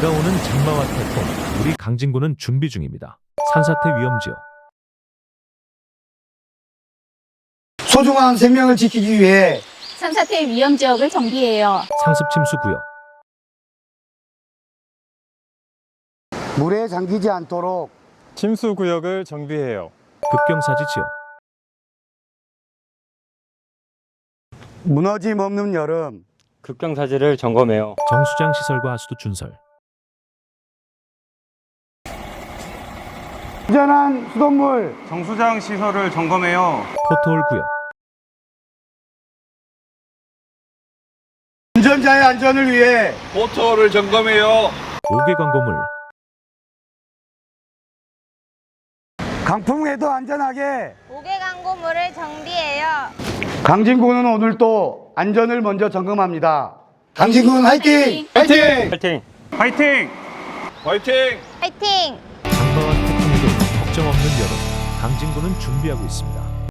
다가오는 장마와 태풍, 우리 강진구는 준비 중입니다. 산사태 위험 지역. 소중한 생명을 지키기 위해 산사태 위험 지역을 정비해요. 상습 침수 구역. 물에 잠기지 않도록 침수 구역을 정비해요. 급경사지 지역. 무너짐 없는 여름 급경사지를 점검해요. 정수장 시설과 하수도 준설. 안전한 수돗물 정수장 시설을 점검해요. 포토홀 구역. 운전자의 안전을 위해 포토를 점검해요. 5개 광고물. 강풍에도 안전하게 옥외 광고물을 정비해요. 강진구는 오늘 또 안전을 먼저 점검합니다. 강진군 화이팅! 파이팅! 파이팅! 파이팅! 파이팅! 파이팅! 걱정 없는 여름. 강진구는 준비하고 있습니다.